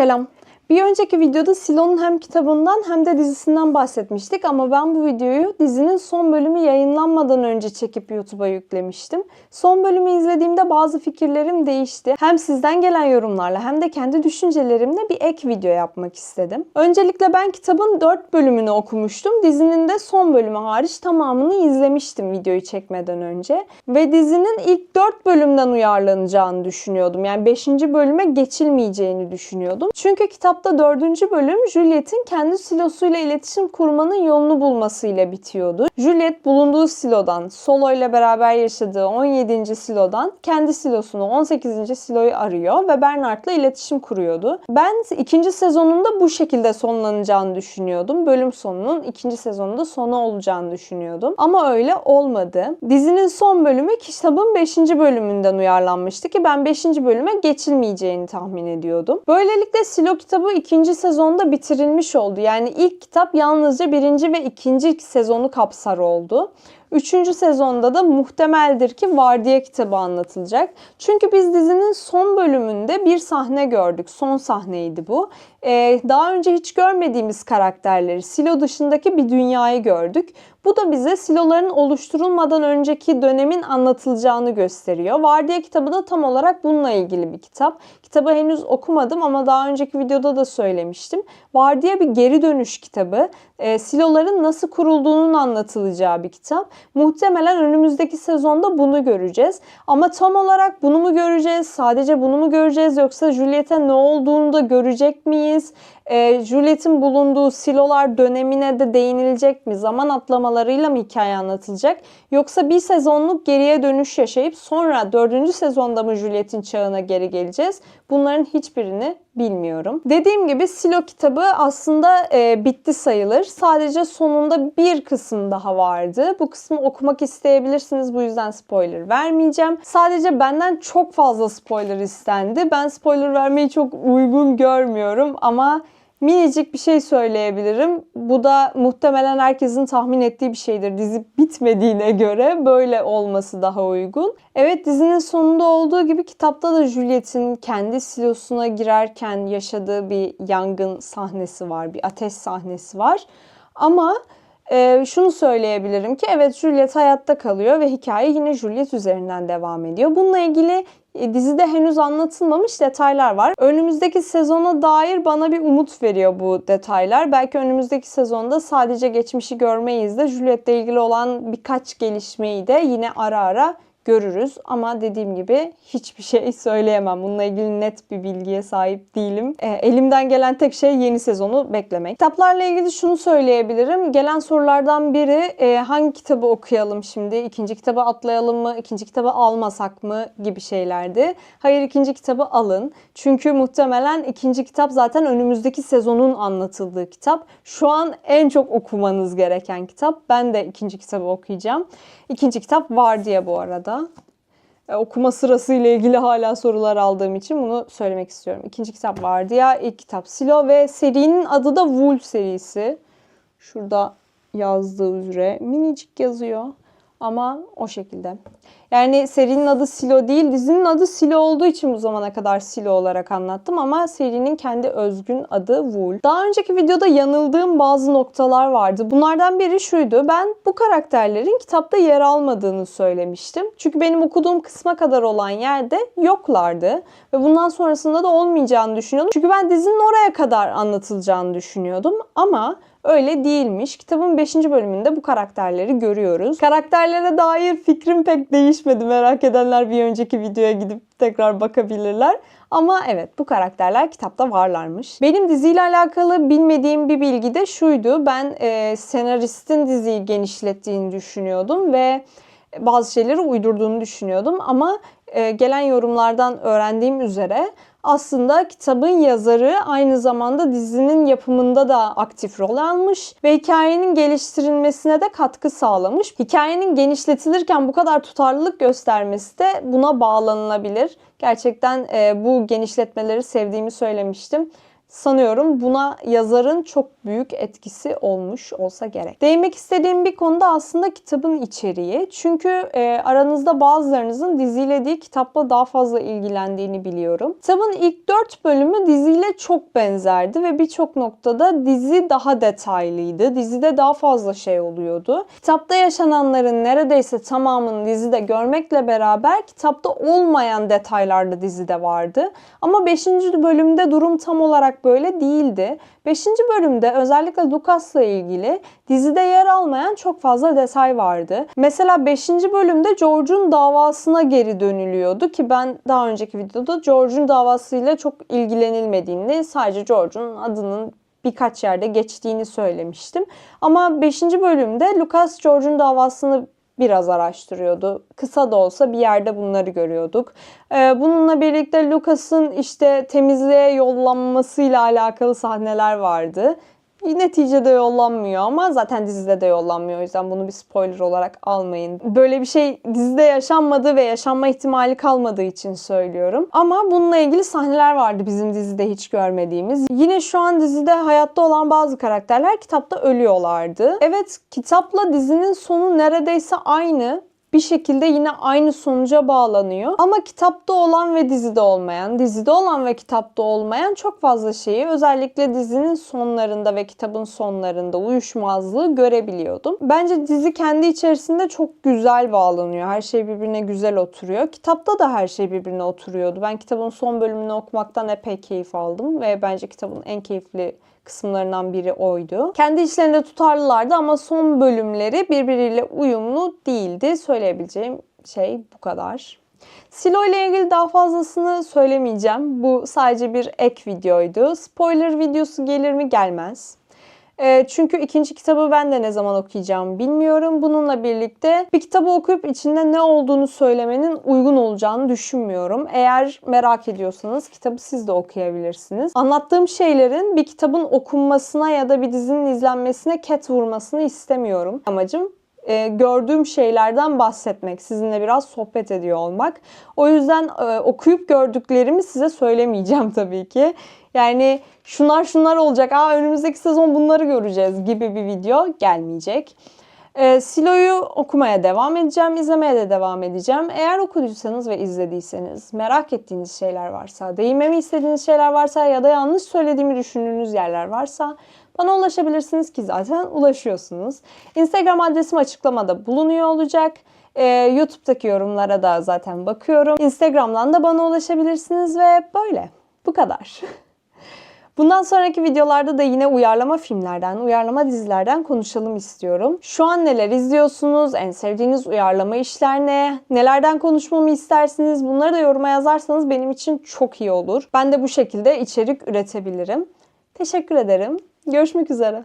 Selam. Bir önceki videoda Silo'nun hem kitabından hem de dizisinden bahsetmiştik ama ben bu videoyu dizinin son bölümü yayınlanmadan önce çekip YouTube'a yüklemiştim. Son bölümü izlediğimde bazı fikirlerim değişti. Hem sizden gelen yorumlarla hem de kendi düşüncelerimle bir ek video yapmak istedim. Öncelikle ben kitabın 4 bölümünü okumuştum. Dizinin de son bölümü hariç tamamını izlemiştim videoyu çekmeden önce. Ve dizinin ilk 4 bölümden uyarlanacağını düşünüyordum. Yani 5. bölüme geçilmeyeceğini düşünüyordum. Çünkü kitapta 4. bölüm Juliet'in kendi silosuyla iletişim kurmanın yolunu bulmasıyla bitiyordu. Juliet bulunduğu silodan, Solo ile beraber yaşadığı 17. silodan kendi silosunu 18. siloyu arıyor ve Bernard'la iletişim kuruyordu. Ben ikinci sezonunda bu şekilde sonlanacağını düşünüyordum. Bölüm sonunun ikinci sezonunda sonu olacağını düşünüyordum. Ama öyle olmadı. Dizinin son bölümü kitabın 5. bölümünden uyarlanmıştı ki ben 5. bölüme geçilmeyeceğini tahmin ediyordum. Böylelikle Silo kitabı ikinci sezonda bitirilmiş oldu. Yani ilk kitap yalnızca birinci ve ikinci sezonu kapsar oldu. Üçüncü sezonda da muhtemeldir ki Vardiya kitabı anlatılacak. Çünkü biz dizinin son bölümünde bir sahne gördük. Son sahneydi bu. Ee, daha önce hiç görmediğimiz karakterleri, Silo dışındaki bir dünyayı gördük. Bu da bize siloların oluşturulmadan önceki dönemin anlatılacağını gösteriyor. Vardiya kitabı da tam olarak bununla ilgili bir kitap. Kitabı henüz okumadım ama daha önceki videoda da söylemiştim. Vardiya bir geri dönüş kitabı. E, siloların nasıl kurulduğunun anlatılacağı bir kitap. Muhtemelen önümüzdeki sezonda bunu göreceğiz. Ama tam olarak bunu mu göreceğiz? Sadece bunu mu göreceğiz? Yoksa Juliet'e ne olduğunu da görecek miyiz? E, Juliet'in bulunduğu silolar dönemine de değinilecek mi? Zaman atlamalarıyla mı hikaye anlatılacak? Yoksa bir sezonluk geriye dönüş yaşayıp sonra dördüncü sezonda mı Juliet'in çağına geri geleceğiz? Bunların hiçbirini bilmiyorum. Dediğim gibi Silo kitabı aslında e, bitti sayılır. Sadece sonunda bir kısım daha vardı. Bu kısmı okumak isteyebilirsiniz. Bu yüzden spoiler vermeyeceğim. Sadece benden çok fazla spoiler istendi. Ben spoiler vermeyi çok uygun görmüyorum ama minicik bir şey söyleyebilirim. Bu da muhtemelen herkesin tahmin ettiği bir şeydir. Dizi bitmediğine göre böyle olması daha uygun. Evet dizinin sonunda olduğu gibi kitapta da Juliet'in kendi silosuna girerken yaşadığı bir yangın sahnesi var. Bir ateş sahnesi var. Ama e, şunu söyleyebilirim ki evet Juliet hayatta kalıyor ve hikaye yine Juliet üzerinden devam ediyor. Bununla ilgili dizide henüz anlatılmamış detaylar var. Önümüzdeki sezona dair bana bir umut veriyor bu detaylar. Belki önümüzdeki sezonda sadece geçmişi görmeyiz de Juliet'le ilgili olan birkaç gelişmeyi de yine ara ara görürüz. Ama dediğim gibi hiçbir şey söyleyemem. Bununla ilgili net bir bilgiye sahip değilim. E, elimden gelen tek şey yeni sezonu beklemek. Kitaplarla ilgili şunu söyleyebilirim. Gelen sorulardan biri e, hangi kitabı okuyalım şimdi? İkinci kitabı atlayalım mı? İkinci kitabı almasak mı? Gibi şeylerdi. Hayır ikinci kitabı alın. Çünkü muhtemelen ikinci kitap zaten önümüzdeki sezonun anlatıldığı kitap. Şu an en çok okumanız gereken kitap. Ben de ikinci kitabı okuyacağım. İkinci kitap var diye bu arada. E, okuma sırası ile ilgili hala sorular aldığım için bunu söylemek istiyorum. İkinci kitap vardı ya, ilk kitap Silo ve serinin adı da Wolf serisi. Şurada yazdığı üzere minicik yazıyor ama o şekilde. Yani serinin adı Silo değil, dizinin adı Silo olduğu için bu zamana kadar Silo olarak anlattım ama serinin kendi özgün adı Wool. Daha önceki videoda yanıldığım bazı noktalar vardı. Bunlardan biri şuydu. Ben bu karakterlerin kitapta yer almadığını söylemiştim. Çünkü benim okuduğum kısma kadar olan yerde yoklardı. Ve bundan sonrasında da olmayacağını düşünüyordum. Çünkü ben dizinin oraya kadar anlatılacağını düşünüyordum. Ama Öyle değilmiş. Kitabın 5. bölümünde bu karakterleri görüyoruz. Karakterlere dair fikrim pek değişmedi. Merak edenler bir önceki videoya gidip tekrar bakabilirler. Ama evet bu karakterler kitapta varlarmış. Benim diziyle alakalı bilmediğim bir bilgi de şuydu. Ben e, senaristin diziyi genişlettiğini düşünüyordum ve bazı şeyleri uydurduğunu düşünüyordum ama e, gelen yorumlardan öğrendiğim üzere aslında kitabın yazarı aynı zamanda dizinin yapımında da aktif rol almış ve hikayenin geliştirilmesine de katkı sağlamış. Hikayenin genişletilirken bu kadar tutarlılık göstermesi de buna bağlanılabilir. Gerçekten e, bu genişletmeleri sevdiğimi söylemiştim. Sanıyorum buna yazarın çok büyük etkisi olmuş olsa gerek. Değinmek istediğim bir konu da aslında kitabın içeriği. Çünkü e, aranızda bazılarınızın diziyle değil kitapla daha fazla ilgilendiğini biliyorum. Kitabın ilk 4 bölümü diziyle çok benzerdi ve birçok noktada dizi daha detaylıydı. Dizide daha fazla şey oluyordu. Kitapta yaşananların neredeyse tamamını dizide görmekle beraber kitapta olmayan detaylar da dizide vardı. Ama 5. bölümde durum tam olarak böyle değildi. 5. bölümde özellikle Lucas'la ilgili dizide yer almayan çok fazla detay vardı. Mesela 5. bölümde George'un davasına geri dönülüyordu ki ben daha önceki videoda George'un davasıyla çok ilgilenilmediğini, sadece George'un adının birkaç yerde geçtiğini söylemiştim. Ama 5. bölümde Lucas George'un davasını biraz araştırıyordu. Kısa da olsa bir yerde bunları görüyorduk. Ee, bununla birlikte Lucas'ın işte temizliğe yollanmasıyla alakalı sahneler vardı. Neticede yollanmıyor ama zaten dizide de yollanmıyor. O yüzden bunu bir spoiler olarak almayın. Böyle bir şey dizide yaşanmadığı ve yaşanma ihtimali kalmadığı için söylüyorum. Ama bununla ilgili sahneler vardı bizim dizide hiç görmediğimiz. Yine şu an dizide hayatta olan bazı karakterler kitapta ölüyorlardı. Evet kitapla dizinin sonu neredeyse aynı bir şekilde yine aynı sonuca bağlanıyor. Ama kitapta olan ve dizide olmayan, dizide olan ve kitapta olmayan çok fazla şeyi özellikle dizinin sonlarında ve kitabın sonlarında uyuşmazlığı görebiliyordum. Bence dizi kendi içerisinde çok güzel bağlanıyor. Her şey birbirine güzel oturuyor. Kitapta da her şey birbirine oturuyordu. Ben kitabın son bölümünü okumaktan epey keyif aldım ve bence kitabın en keyifli kısımlarından biri oydu. Kendi içlerinde tutarlılardı ama son bölümleri birbiriyle uyumlu değildi. Söyleyebileceğim şey bu kadar. Silo ile ilgili daha fazlasını söylemeyeceğim. Bu sadece bir ek videoydu. Spoiler videosu gelir mi? Gelmez. E, çünkü ikinci kitabı ben de ne zaman okuyacağımı bilmiyorum. Bununla birlikte bir kitabı okuyup içinde ne olduğunu söylemenin uygun olacağını düşünmüyorum. Eğer merak ediyorsanız kitabı siz de okuyabilirsiniz. Anlattığım şeylerin bir kitabın okunmasına ya da bir dizinin izlenmesine ket vurmasını istemiyorum. Amacım e, gördüğüm şeylerden bahsetmek, sizinle biraz sohbet ediyor olmak. O yüzden e, okuyup gördüklerimi size söylemeyeceğim tabii ki. Yani şunlar şunlar olacak, aa önümüzdeki sezon bunları göreceğiz gibi bir video gelmeyecek. E, Silo'yu okumaya devam edeceğim, izlemeye de devam edeceğim. Eğer okuduysanız ve izlediyseniz, merak ettiğiniz şeyler varsa, değinmemi istediğiniz şeyler varsa ya da yanlış söylediğimi düşündüğünüz yerler varsa bana ulaşabilirsiniz ki zaten ulaşıyorsunuz. Instagram adresim açıklamada bulunuyor olacak. Ee, YouTube'daki yorumlara da zaten bakıyorum. Instagram'dan da bana ulaşabilirsiniz ve böyle. Bu kadar. Bundan sonraki videolarda da yine uyarlama filmlerden, uyarlama dizilerden konuşalım istiyorum. Şu an neler izliyorsunuz? En sevdiğiniz uyarlama işler ne? Nelerden konuşmamı istersiniz? Bunları da yoruma yazarsanız benim için çok iyi olur. Ben de bu şekilde içerik üretebilirim. Teşekkür ederim. Görüşmek üzere.